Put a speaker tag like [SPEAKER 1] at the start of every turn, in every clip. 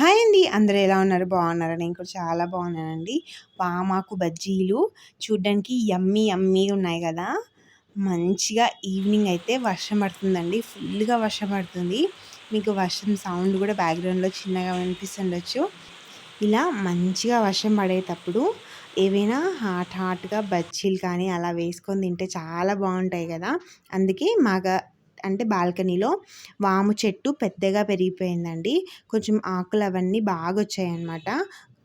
[SPEAKER 1] Hi అండి. అందరూ ఎలా ఉన్నారు? బాగున్నారా? నేను కూడా చాలా బాగున్నానండి. పామాకు బజ్జీలు చూడ్డానికి యమ్మీ యమ్మీ ఉన్నాయి కదా. మంచిగా ఈవినింగ్ అయితే వర్షం పడుతుందండి. ఫుల్గా వర్షం పడుతుంది. మీకు వర్షం సౌండ్ కూడా బ్యాక్గ్రౌండ్లో చిన్నగా వినిపిస్తుండొచ్చు. ఇలా మంచిగా వర్షం పడేటప్పుడు ఏవైనా హాట్ హాట్గా బజ్జీలు కానీ అలా వేసుకొని తింటే చాలా బాగుంటాయి కదా. అందుకే మాగా అంటే బాల్కనీలో వాము చెట్టు పెద్దగా పెరిగిపోయిందండి. కొంచెం ఆకులు అవన్నీ బాగా వచ్చాయన్నమాట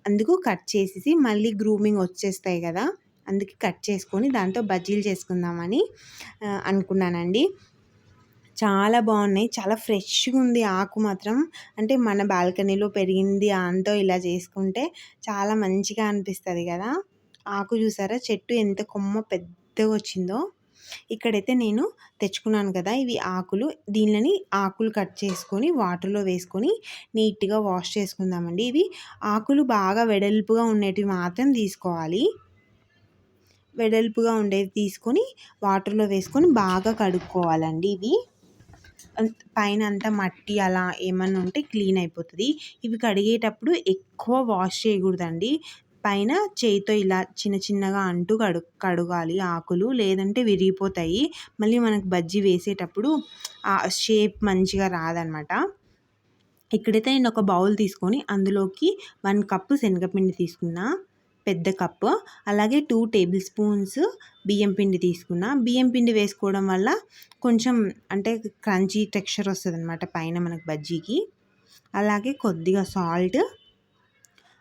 [SPEAKER 1] అందుకు కట్ చేసేసి మళ్ళీ గ్రూమింగ్ వచ్చేస్తాయి కదా అందుకే కట్ చేసుకొని దాంతో బజ్జీలు చేసుకుందామని అనుకున్నానండి. చాలా బాగున్నాయి. చాలా ఫ్రెష్గా ఉంది ఆకు మాత్రం. అంటే మన బాల్కనీలో పెరిగింది అంతో ఇలా చేసుకుంటే చాలా మంచిగా అనిపిస్తుంది కదా. ఆకు చూసారా? చెట్టు ఎంత కొమ్మ పెద్దగా వచ్చిందో. ఇక్కడైతే నేను తెచ్చుకున్నాను కదా ఇవి ఆకులు. దీనిని ఆకులు కట్ చేసుకొని వాటర్లో వేసుకొని నీట్గా వాష్ చేసుకుందామండి. ఇవి ఆకులు బాగా వెడల్పుగా ఉండేటివి మాత్రం తీసుకోవాలి. వెడల్పుగా ఉండేవి తీసుకొని వాటర్లో వేసుకొని బాగా కడుక్కోవాలండి ఇవి. పైన అంతా మట్టి అలా ఏమన్నా ఉంటే క్లీన్ అయిపోతుంది. ఇవి కడిగేటప్పుడు ఎక్కువ వాష్ చేయకూడదండి. పైన చేయితో ఇలా చిన్న చిన్నగా అంటూ కడు కడగాలి ఆకులు. లేదంటే విరిగిపోతాయి. మళ్ళీ మనకు బజ్జీ వేసేటప్పుడు ఆ షేప్ మంచిగా రాదనమాట. ఇక్కడైతే నేను ఒక బౌల్ తీసుకొని అందులోకి వన్ కప్పు శనగపిండి తీసుకున్నా. పెద్ద కప్పు. అలాగే టూ టేబుల్ స్పూన్స్ బియ్యం పిండి తీసుకున్నా. బియ్యం పిండి వేసుకోవడం వల్ల కొంచెం అంటే క్రంచీ టెక్స్చర్ వస్తుంది అనమాట పైన మనకు బజ్జీకి. అలాగే కొద్దిగా సాల్ట్.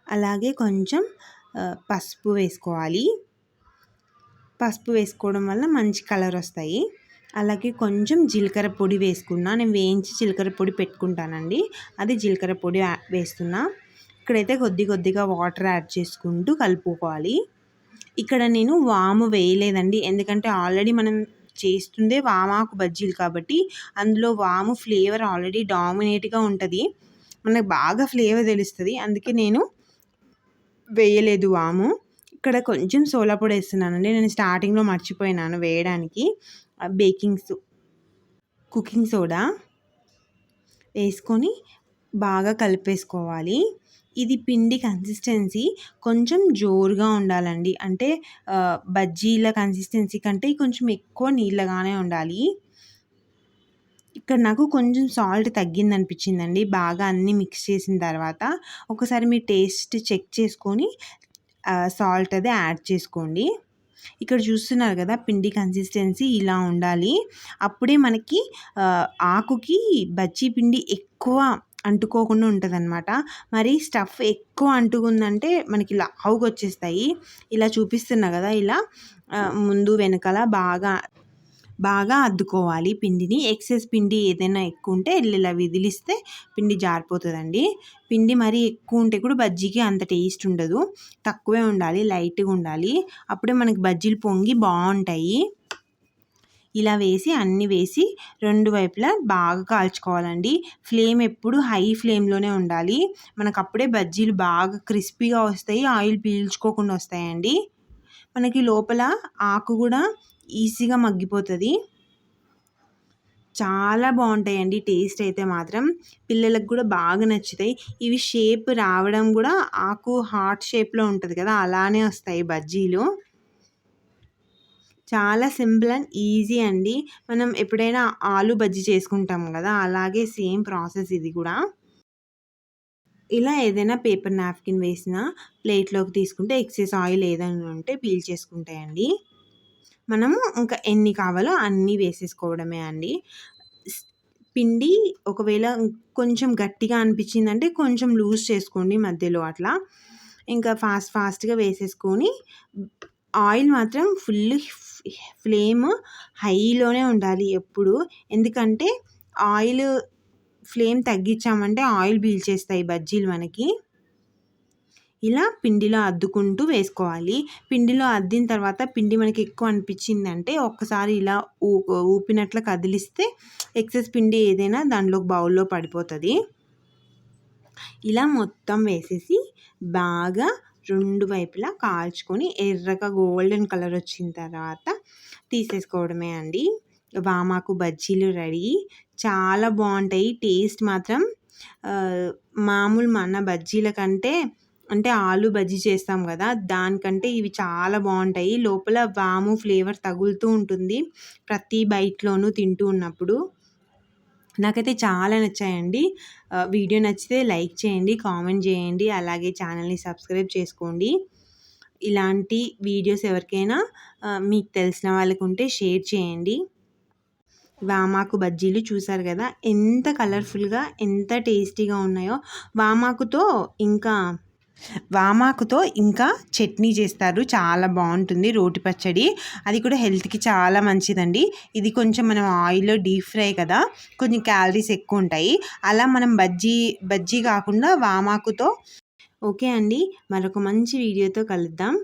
[SPEAKER 1] అలాగే కొంచెం పసుపు వేసుకోవాలి. పసుపు వేసుకోవడం వల్ల మంచి కలర్ వస్తాయి. అలాగే కొంచెం జీలకర్ర పొడి వేసుకున్నా నేను వేయించి జీలకర్ర పొడి పెట్టుకుంటానండి. అది జీలకర్ర పొడి వేస్తున్నా. ఇక్కడైతే కొద్ది కొద్దిగా వాటర్ యాడ్ చేసుకుంటూ కలుపుకోవాలి. ఇక్కడ నేను వాము వేయలేదండి. ఎందుకంటే ఆల్రెడీ మనం చేస్తుందే వామాకు బజ్జీలు కాబట్టి అందులో వాము ఫ్లేవర్ ఆల్రెడీ డామినేట్గా ఉంటుంది. మనకు బాగా ఫ్లేవర్ తెలుస్తుంది. అందుకే నేను వేయలేదు వాము. ఇక్కడ కొంచెం సోలా పొడి వేస్తున్నానండి. నేను స్టార్టింగ్లో మర్చిపోయినాను వేయడానికి. బేకింగ్ సో కుకింగ్ సోడా వేసుకొని బాగా కలిపేసుకోవాలి. ఇది పిండి కన్సిస్టెన్సీ కొంచెం జోరుగా ఉండాలండి. అంటే బజ్జీల కన్సిస్టెన్సీ కంటే కొంచెం ఎక్కువ నీళ్ళగానే ఉండాలి. ఇక్కడ నాకు కొంచెం సాల్ట్ తగ్గింది అనిపించిందండి బాగా అన్నీ మిక్స్ చేసిన తర్వాత ఒకసారి మీ టేస్ట్ చెక్ చేసుకొని సాల్ట్ అది యాడ్ చేసుకోండి. ఇక్కడ చూస్తున్నారు కదా పిండి కన్సిస్టెన్సీ ఇలా ఉండాలి. అప్పుడే మనకి ఆకుకి బజ్జీ పిండి ఎక్కువ అంటుకోకుండా ఉంటుంది అనమాట మరి స్టఫ్ ఎక్కువ అంటుకుందంటే మనకి లావుగా వచ్చేస్తాయి ఇలా చూపిస్తున్నా కదా ఇలా ముందు వెనకాల బాగా బాగా అద్దుకోవాలి. పిండిని ఎక్సెస్ పిండి ఏదైనా ఎక్కువ ఉంటే ఇలా విదిలిస్తే పిండి జారిపోతుందండి. పిండి మరీ ఎక్కువ ఉంటే కూడా బజ్జీకి అంత టేస్ట్ ఉండదు. తక్కువే ఉండాలి లైట్గా ఉండాలి. అప్పుడే మనకి బజ్జీలు పొంగి బాగుంటాయి ఇలా వేసి అన్నీ వేసి రెండు వైపులా బాగా కాల్చుకోవాలండి. ఫ్లేమ్ ఎప్పుడు హై ఫ్లేమ్లోనే ఉండాలి. మనకు అప్పుడే బజ్జీలు బాగా క్రిస్పీగా వస్తాయి ఆయిల్ పీల్చుకోకుండా వస్తాయండి. మనకి లోపల ఆకు కూడా ఈజీగా మగ్గిపోతుంది. చాలా బాగుంటాయండి టేస్ట్ అయితే మాత్రం. పిల్లలకు కూడా బాగా నచ్చుతాయి. ఇవి షేప్ రావడం కూడా ఆకు హార్ట్ షేప్లో ఉంటుంది కదా అలానే వస్తాయి బజ్జీలు. చాలా సింపుల్ అండ్ ఈజీ అండి. మనం ఎప్పుడైనా ఆలు బజ్జీ చేసుకుంటాం కదా అలాగే సేమ్ ప్రాసెస్ ఇది కూడా. ఇలా ఏదైనా పేపర్ నాప్కిన్ వేసిన ప్లేట్లోకి తీసుకుంటే ఎక్సెస్ ఆయిల్ ఏదైనా ఉంటే పీల్ చేసుకుంటాయండి. మనము ఇంకా ఎన్ని కావాలో అన్నీ వేసేసుకోవడమే అండి. పిండి ఒకవేళ కొంచెం గట్టిగా అనిపించిందంటే కొంచెం లూజ్ చేసుకోండి మధ్యలో అట్లా. ఇంకా ఫాస్ట్ ఫాస్ట్గా వేసేసుకొని ఆయిల్ మాత్రం ఫుల్ ఫ్లేమ్ హైలోనే ఉండాలి ఎప్పుడు. ఎందుకంటే ఆయిల్ ఫ్లేమ్ తగ్గించామంటే ఆయిల్ పీల్చేస్తాయి బజ్జీలు మనకి. ఇలా పిండిలో అద్దుకుంటూ వేసుకోవాలి. పిండిలో అద్దిన తర్వాత పిండి మనకి ఎక్కువ అనిపించిందంటే ఒక్కసారి ఇలా ఊ ఊపినట్లు కదిలిస్తే ఎక్సెస్ పిండి ఏదైనా దానిలో బౌల్లో పడిపోతుంది. ఇలా మొత్తం వేసేసి బాగా రెండు వైపులా కాల్చుకొని ఎర్రగా గోల్డెన్ కలర్ వచ్చిన తర్వాత తీసేసుకోవడమే అండి. వామాకు బజ్జీలు రెడీ. చాలా బాగుంటాయి. టేస్ట్ మాత్రం మామూలు మన బజ్జీల కంటే అంటే ఆలు బజ్జీ చేస్తాం కదా దానికంటే ఇవి చాలా బాగుంటాయి. లోపల వాము ఫ్లేవర్ తగులుతూ ఉంటుంది. ప్రతి బైట్లోనూ తింటూ ఉన్నప్పుడు నాకైతే చాలా నచ్చాయండి. వీడియో నచ్చితే లైక్ చేయండి కామెంట్ చేయండి అలాగే ఛానల్ని సబ్స్క్రైబ్ చేసుకోండి. ఇలాంటి వీడియోస్ ఎవరికైనా మీకు తెలిసిన వాళ్ళకు ఉంటే షేర్ చేయండి. వామాకు బజ్జీలు చూసారు కదా ఎంత కలర్ఫుల్గా ఎంత టేస్టీగా ఉన్నాయో. వామాకుతో ఇంకా వామాకుతో ఇంకా చట్నీ చేస్తారు. చాలా బాగుంటుంది రోటి పచ్చడి. అది కూడా హెల్త్కి చాలా మంచిదండి. ఇది కొంచెం మనం ఆయిల్లో డీప్ ఫ్రై కదా కొంచెం క్యాలరీస్ ఎక్కువ ఉంటాయి. అలా మనం బజ్జీ బజ్జీ కాకుండా వామాకుతో. ఓకే అండి. మరొక మంచి వీడియోతో కలుద్దాం.